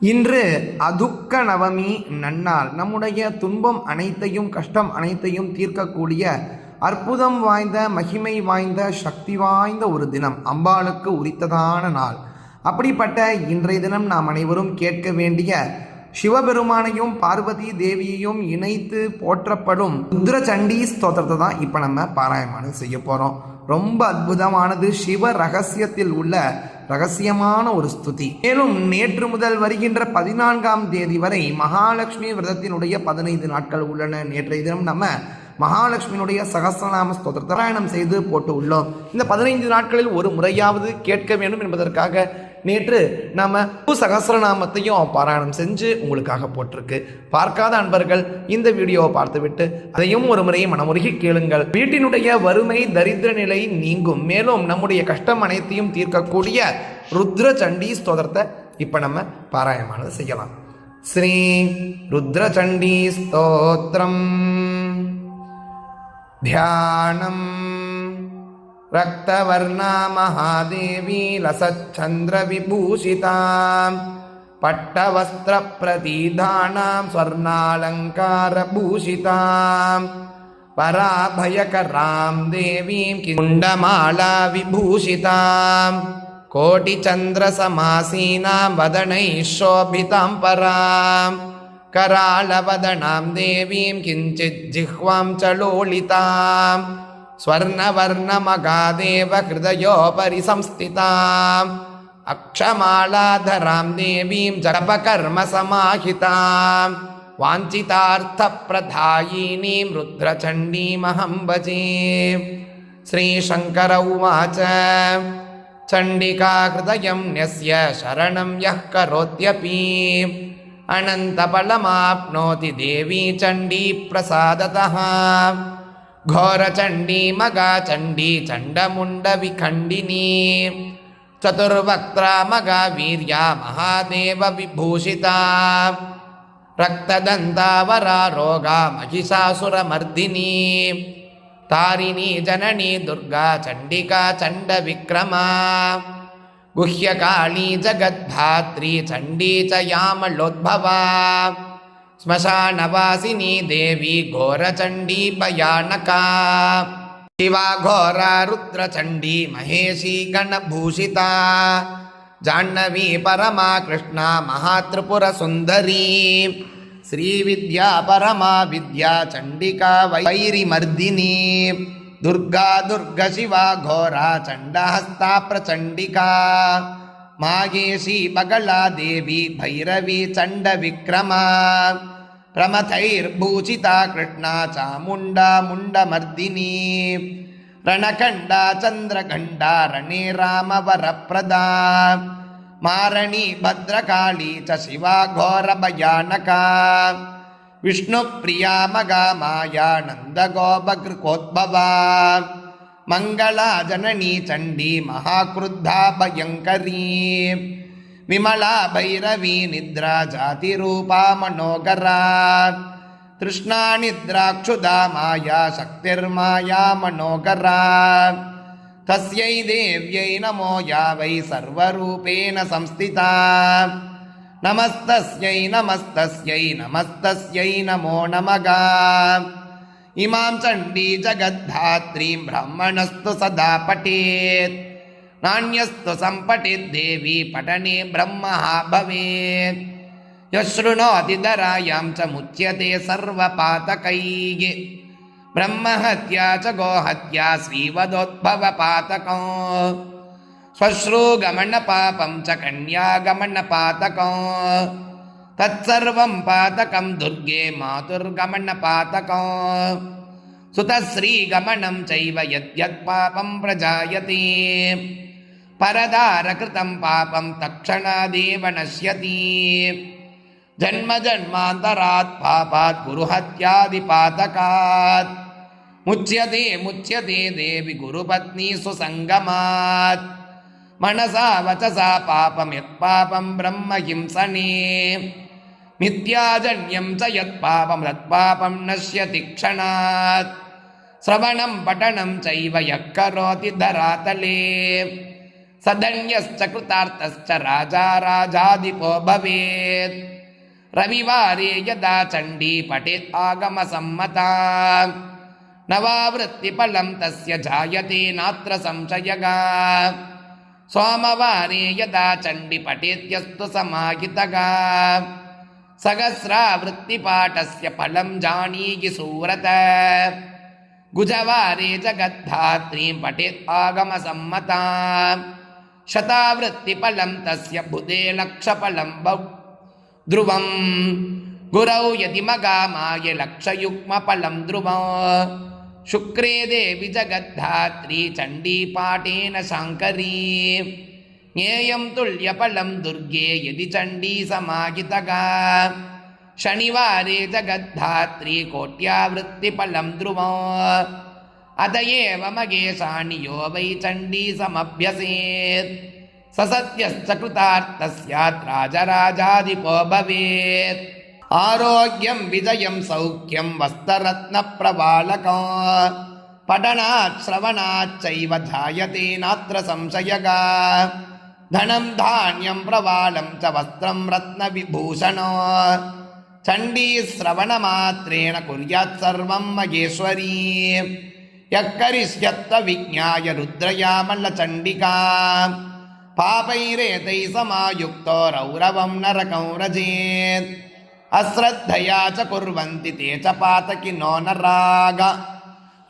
இன்று அதுக்க நவமி நன்னாள். நம்முடைய துன்பம் அனைத்தையும் கஷ்டம் அனைத்தையும் தீர்க்கக்கூடிய அற்புதம் வாய்ந்த மகிமை வாய்ந்த சக்தி வாய்ந்த ஒரு தினம் அம்பாளுக்கு உரித்ததான நாள். அப்படிப்பட்ட இன்றைய தினம் நாம் அனைவரும் கேட்க வேண்டிய சிவபெருமானையும் பார்வதி தேவியையும் இணைத்து போற்றப்படும் ருத்ரச்சண்டி ஸ்தோத்திரத்தை தான் இப்போ நம்ம பாராயணம் செய்ய போகிறோம் ரொம்ப அற்புதமானது. சிவ ரகசியத்தில் உள்ள ரகசியமான ஒரு ஸ்துதி. மேலும் நேற்று முதல் வருகின்ற பதினான்காம் தேதி வரை மகாலட்சுமி விரதத்தினுடைய பதினைந்து நாட்கள் உள்ளன. நேற்றைய தினம் நம்ம மகாலட்சுமியினுடைய சகசிரநாம ஸ்தோத்திரத்தை பாராயணம் செய்து போட்டு உள்ளோம். இந்த பதினைந்து நாட்களில் ஒரு முறையாவது கேட்க வேண்டும் என்பதற்காக நேற்று நம்ம சகசரநாமத்தையும் பாராயணம் செஞ்சு உங்களுக்காக போட்டிருக்கு. பார்க்காத அன்பர்கள் இந்த வீடியோவை பார்த்துவிட்டு அதையும் ஒரு முறை மனமுருகி கேளுங்கள். வீட்டினுடைய வறுமை தரித்திர நிலை நீங்கும். மேலும் நம்முடைய கஷ்டம் அனைத்தையும் தீர்க்கக்கூடிய ருத்ர சண்டி ஸ்தோதரத்தை இப்போ நம்ம பாராயணமானது செய்யலாம். ஸ்ரீ ருத்ர சண்டி ஸ்தோத்திரம் தியானம். रक्तवर्णा महादेवी लसच्छन्द्रविभूषितां पट्टवस्त्रप्रतीधानां स्वर्णालङ्कारभूषितां पराभयकरां देवीं कुण्डमाला विभूषितां कोटिचन्द्रसमासीनां वदनैः शोभितां पराम् करालवदनां देवीं किञ्चित् जिह्वां च लोलितां स्वर्णवर्णमगादेव हृदयोपरि संस्थिताम् अक्षमालाधरां देवीं जपकर्मसमाहितां वाञ्छितार्थप्रधायिनीं रुद्रचण्डीमहं भजे श्रीशङ्कर उवाच चण्डिका हृदयं न्यस्य शरणं यः करोत्यपि अनन्तफलमाप्नोति देवी चण्डी प्रसादतः घोरचण्डी मगा चण्डी चण्डमुण्डविखण्डिनी चतुर्वक्त्रा मगा वीर्या महादेवविभूषिता रक्तदन्तावरा रोगा महिषासुरमर्दिनी तारिणी जननी दुर्गा चण्डिका चण्डविक्रमा गुह्यकाली जगद्धात्री चण्डी च यामलोद्भवा श्मशानवासिनी देवी घोरचण्डी भयानका शिवा घोरा रुद्रचण्डी महेशी गणभूषिता जाह्नवी परमा कृष्णा महात्रिपुरसुन्दरी श्रीविद्या परमा विद्या चण्डिका वैरिमर्दिनी दुर्गा दुर्गशिवा घोरा चण्डहस्ता प्रचण्डिका मागेशी बगला देवी भैरवी चण्डविक्रमा प्रमथैर्भूषिता कृष्णा चामुण्डा मुण्डमर्दिनी रणखण्डा चन्द्रखण्डा रणे रामवरप्रदा मारणी भद्रकाली च शिवा घोरभयानका विष्णुप्रिया मगा माया नन्दगोपकृकोद्भवा மங்களா ஜனனி சண்டி மகாக்ருத்தா பயங்கரீ விமலா பைரவி நித்ரா ஜாதி ரூபா மனோகரா. திருஷ்ணா நித்ராட்சுதா மாயா சக்திர்மாயா மனோகரா. தஸ்யை தேவியை நமோ யாவை சர்வரூபேண சம்ஸ்திதா. நமஸ்தஸ்யை நமஸ்தஸ்யை நமஸ்தஸ்யை நமோ நமகா. இமாம் சண்டி ஜகத்தாத்ரீம் பிரம்மணஸ்து சதா பட்டேத். நானியஸ்து சம்பட்டித் தேவி படனே பிரம்மஹா பவேத். யஸ்ருணோதிதராயாம் ச முச்சியதே சர்வ பாதகைः பிரம்மஹத்யா ச கோஹத்யா ஸ்ரீவதோத்பவ பாதகோ ஸ்வஸ்ரூகமண பாபம் ச கன்யாகமண பாதகோ. தற்சர்வம் பாதகம் துர்கே மாதுர்கமண பாதகம் சுதஸ்ரீ கமனம் செய்வ யத் யத் பாபம் பிரஜாயதி பரதாரகிருதம் பாபம் தக்ஷணாதேவ நஷ்யதி ஜன்ம ஜன்மாந்தராத் பாபாத் குருஹத்யாதி பாதகாத் முச்சியதே முச்சியதே தேவி குருபத்னி சுசங்கமாத் மனசா வச்சசா பாபம் யத் பாபம் பிரம்ம हिंसने मिथ्याजन्यं च यत्पापं तत्पापं नश्यति क्षणात् श्रवणं पठनं चैव यः करोति धरातले स सधन्यश्च कृतार्थश्च राजा राजाधिपो भवेत् रविवारे यदा चण्डी पठेत् आगमसम्मता नवावृत्तिफलं तस्य जायते नात्र संशयगा सोमवारे यदा चण्डी पठेत्यस्तु समाहितगा सहस्रावृत्तिपाठस्य फलं जानीहि सुव्रत गुजवारे जगद्धात्रीं पठेत् आगमसम्मता शतावृत्तिफलं तस्य बुधे लक्षफलं बहु ध्रुवं गुरौ यदि मगामाय लक्षयुग्मफलं ध्रुवं शुक्रे देवि जगद्धात्री चण्डीपाठेन शाङ्करी ಜ್ಞೇಯಂ ತುಳ್ಯಫಲಂ ದುರ್ಗೆ ಯದಿ ಚಂಡೀ ಸಮಾಹಿತಗ ಶನಿವಾರೇ ಜಗದ್ಧಾತ್ರಿ ಕೋಟ್ಯಾವೃತ್ತಿಫಲಂ ಧ್ರುವ ಅತಯೇವ ಮಗೇಶಾಣಿಯೋ ವೈ ಚಂಡೀ ಸಮಭ್ಯಸೇತ್ ಸಸತ್ಯಶ್ಚ ಕೃತಾರ್ಥ ಸ್ಯಾತ್ ರಾಜರಾಜಾಧಿಪೋ ಭವೇತ್ ಆರೋಗ್ಯಂ ವಿಜಯಂ ಸೌಖ್ಯಂ ವಸ್ತರತ್ನ ಪ್ರಬಾಲಕ ಪಠನಾತ್ ಶ್ರವಣಾಚ್ಚೈವ ಜಾಯತೆ ನಾತ್ರ ಸಂಶಯಗ தனம் தானியம் பிரவாலம் ச வஸ்திரம் ரத்ன விபூஷணோ சண்டீ ஸ்ரவண மாத்திரேண குர்யாத் சர்வம் மகேஸ்வரி யக்கரிஷ்யத்த விஜாய ருத்ரயாமல்ல சண்டிகா பாபைரேதை சமாயுக்தோ ரௌரவம் நரகம் ரஜேத் அஸ்ரத்தயா ச குர்வந்தி தே ச பாதகி நோ நராக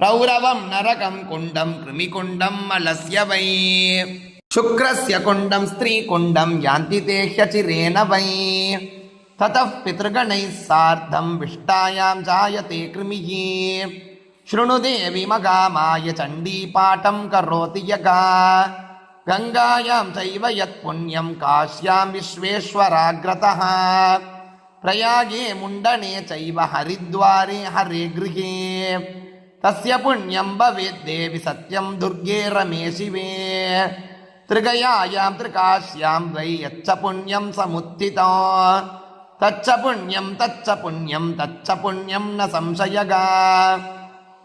ரௌரவம் நரகம் குண்டம் கிருமிகுண்டம் மலஸ்ய வை శుక్రస్య కుండం స్త్రీకుండం యాంతి తేహ్యచిరేణ వై తతః పితృగణై సార్ధం విష్టాయాం జాయతే కృమి శృణుదేవి మగామాయ చండీపాఠం కరోతి యగా గంగాయాం చైవ యత్పుణ్యం కాశ్యాం విశ్వేశ్వరాగ్రత ప్రయాగే ముండనే చైవ హరిద్వారే హరే గృహే తస్య పుణ్యం భవేద్దేవి సత్యం దుర్గే రమేశివే त्रिगयायां त्रिकाश्यां वै यच्च पुण्यं समुत्थितो तच्च पुण्यं तच्च पुण्यं तच्च पुण्यं न संशयगा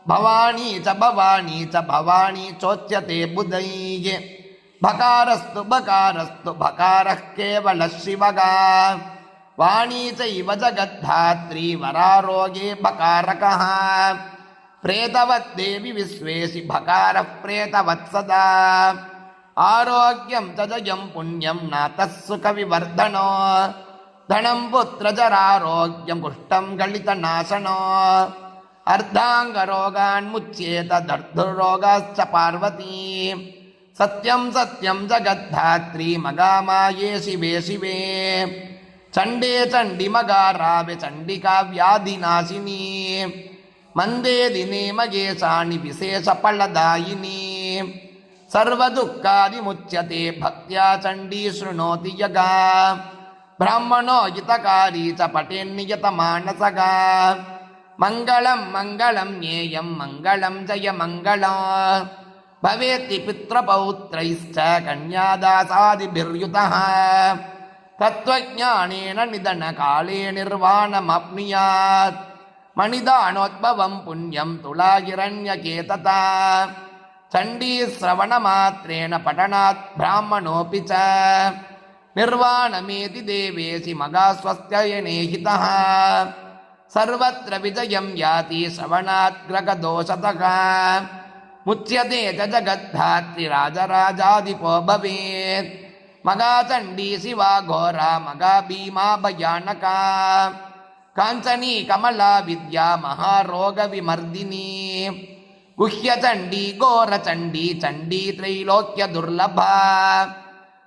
भवानी च भवानी च भवानी चोच्यते बुधैः भकारस्तु भकारस्तु भकारः केवलः शिवगा वाणी चैव जगद्धात्री वरारोगे भकारकः प्रेतवद्देवि विश्वेशि ఆరోగ్యం తదయం పుణ్యం నాతః సుఖ వివర్ధనో ధనం పుత్రజరారోగ్యం కుష్టం గళిత నాశనో అర్ధాంగ రోగాన్ ముచ్చేత అర్ధాంగరోగాన్ముచ్యేతదర్ధురోగాశ్చ పార్వతీ. సత్యం సత్యం జగద్ధాత్రి మగామాయే శివే శివే. చండే చండి మగా రావే చండికా వ్యాధినాశిని మందే దినే మగే సాణి విశేష పళ్ళదాయిని சர்வதுக்காதி முச்சியதே பக்தியா சண்டி ஸ்ருணோதி யகா. பிரம்மணோ யுதகாரி ச பட்டேன்னியத மானசகா. மங்களம் மங்களம் ஏயம் மங்களம் ஜய மங்களம் பவேத்தி பித்ரபௌத்ரைஷ்ட கன்யாதாசாதிபிர்யுதः தத்துவஜானேன நிதன காலே நிர்வாணமப்னுயாத் மனிதானோத்பவம் புண்ணியம் துளாகிரண்யகேததா चण्डीश्रवणमात्रेण पठनात् ब्राह्मणोऽपि च निर्वाणमेति देवेशि मगास्वस्त्ययने हितः सर्वत्र विजयं याति श्रवणात् मुच्यते च जगद्धात्रिराजराजाधिपो भवेत् मगाचण्डी शिवा घोरा मगा भीमा भयानका काञ्चनी कमला विद्या महारोगविमर्दिनी குஹ்யச்சண்டி கோரச்சண்டி சண்டி திரைலோக்கிய துர்லபா.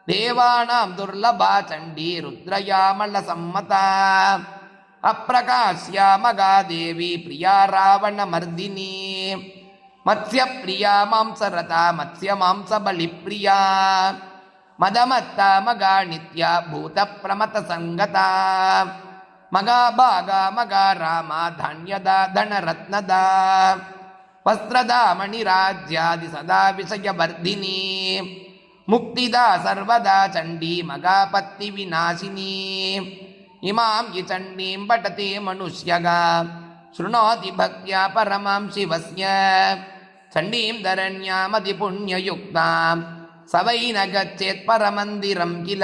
தேவானாம் துர்லபா சண்டி ருத்ரயாமல சம்மதா. அப்பிரகாசியா மகாதேவி பிரியா ராவண மர்தினி. மத்ய பிரியா மாம்சரதா மத்ய மாம்ச பலி பிரியா மதமத்தா மகா நித்யா பூத பிரமத சங்கதா. மகா மகா ராமா தன்யதா தனரத்னதா. वस्त्रदा मणिराज्यादि सदा विषयवर्धिनी मुक्तिदा सर्वदा चण्डी मगापत्तिविनाशिनी इमां हि चण्डीं पठते मनुष्यगा शृणोति भक्त्या परमां शिवस्य चण्डीं धरण्यामतिपुण्ययुक्तां स वै न गच्छेत् परमन्दिरं किल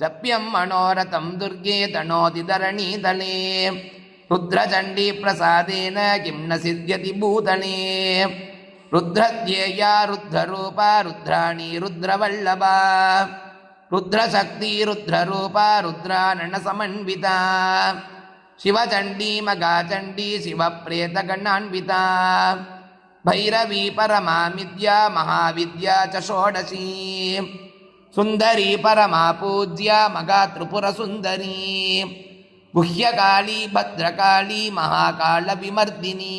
जप्यं मनोरथं दुर्गे तनोति धरणीतले रुद्रचण्डीप्रसादेन किं न सिद्ध्यति भूतले रुद्रध्येया रुद्ररूपा रुद्राणी रुद्रवल्लभा रुद्रशक्ति रुद्ररूपा रुद्राननसमन्विता शिवचण्डी मगाचण्डी शिवप्रेतगणान्विता भैरवी परमामिद्या महाविद्या च षोडशी सुन्दरी परमा पूज्या मगा त्रिपुरसुन्दरी गुह्यकाली भद्रकाली महाकालविमर्दिनी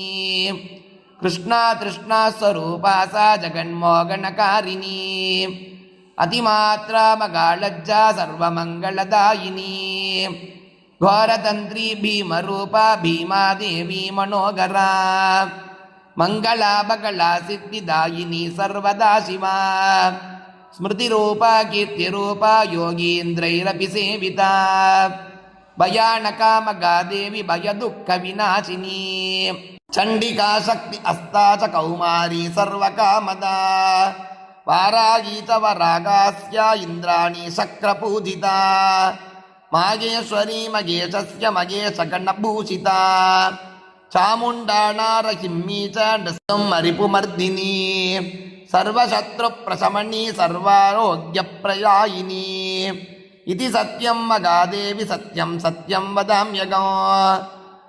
कृष्णा तृष्णा स्वरूपा सा जगन्मोगनकारिणी अतिमात्रा मगालज्जा सर्वमङ्गलदायिनी घोरतन्त्री भीमरूपा भीमा देवी मनोगरा मङ्गला बगला सिद्धिदायिनी सर्वदा शिवा स्मृतिरूपा कीर्तिरूपा योगीन्द्रैरपि सेविता భయానకామగాదేవి భయ దుఃఖ వినాశిని చండికా శక్తి అస్తాచ కౌమారీ సర్వకామద. వారాగీతవ రాగాస్య ఇంద్రాణి శక్రపూజిత. మాగేశ్వరీ మగేశస్య మగేశ గణభూషిత చాముండాణారహిమ్మీ చ నృసంహరిపుమర్దిని సర్వశత్రు ప్రశమణి సర్వారోగ్య సర్వారోగ్యప్రయాయిని. இது சத்தியம் மகாதேவி சத்தியம் சத்தியம் வதாமியகோ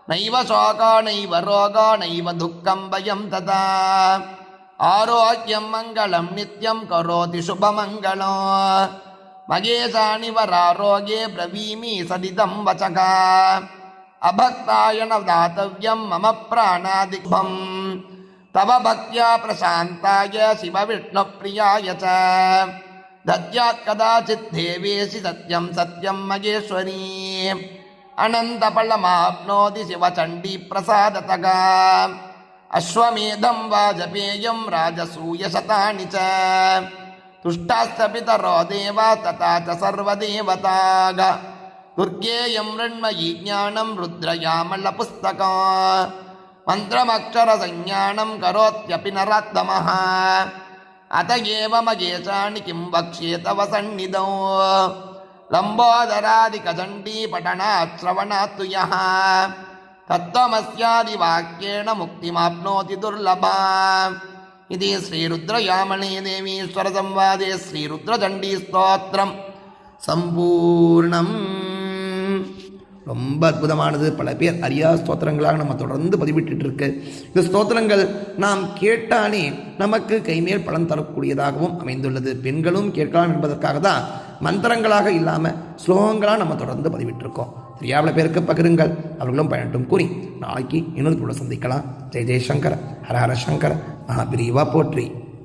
நைவ சோகோ நைவ ரோகோ நைவ துக்கம் பயம் ததா ஆரோக்கியம் மங்களம் நித்யம் கரோதி சுபமங்களோ மகேசாணி வராரோகே பிரவீமி சதிதம் வச்சகா அபக்தாய நதாத்தவியம் மம பிராணாதிபம் தவ பக்தியா பிரசாந்தாய சிவவிஷ்ணுப்பிரியாய ச தத்யாத் கதாச்சித் தேவேசி சத்யம் சத்யம் மகேஸ்வரி. அனந்த பள்ளமாப்னோதி சிவச்சண்டி பிரசாததகா அஸ்வமேதம் வாஜபேயம் ராஜசூயசதானி ச. துஷ்டாஸ்தபிதரோ தேவா ததா ச சர்வதேவதாக. துர்கேயம் ரண்மயி ஞானம் ருத்ரயாமல்ல புஸ்தகம் மந்திரமக்ஷரசஞ்ஞானம் கரோத்யபி நராத்தமாக अत एव मगेशाणि किं वक्ष्ये तव सन्निधौ लम्बोदरादिकचण्डीपठनाश्रवणात्तु यः तत्त्वमस्यादिवाक्येण मुक्तिमाप्नोति दुर्लभा इति श्रीरुद्रयामणीदेवीश्वरसंवादे श्रीरुद्रचण्डीस्तोत्रं सम्पूर्णम् ரொம்ப அற்புதமானது. பல பேர் அரியா ஸ்தோத்திரங்களாக நம்ம தொடர்ந்து பதிவிட்டு இருக்கு இந்த ஸ்தோத்திரங்கள் நாம் கேட்டாலே நமக்கு கைமேல் பலன் தரக்கூடியதாகவும் அமைந்துள்ளது. பெண்களும் கேட்கலாம் என்பதற்காக தான் மந்திரங்களாக இல்லாமல் ஸ்லோகங்களாக நம்ம தொடர்ந்து பதிவிட்டிருக்கோம். தெரியாமல் பேருக்கு பகிருங்கள். அவர்களும் பயனட்டும் கூறி நாளைக்கு இன்னொரு கூட சந்திக்கலாம். ஜெய் ஜெய்சங்கர் ஹர ஹர மகாபிரிவா போற்றி.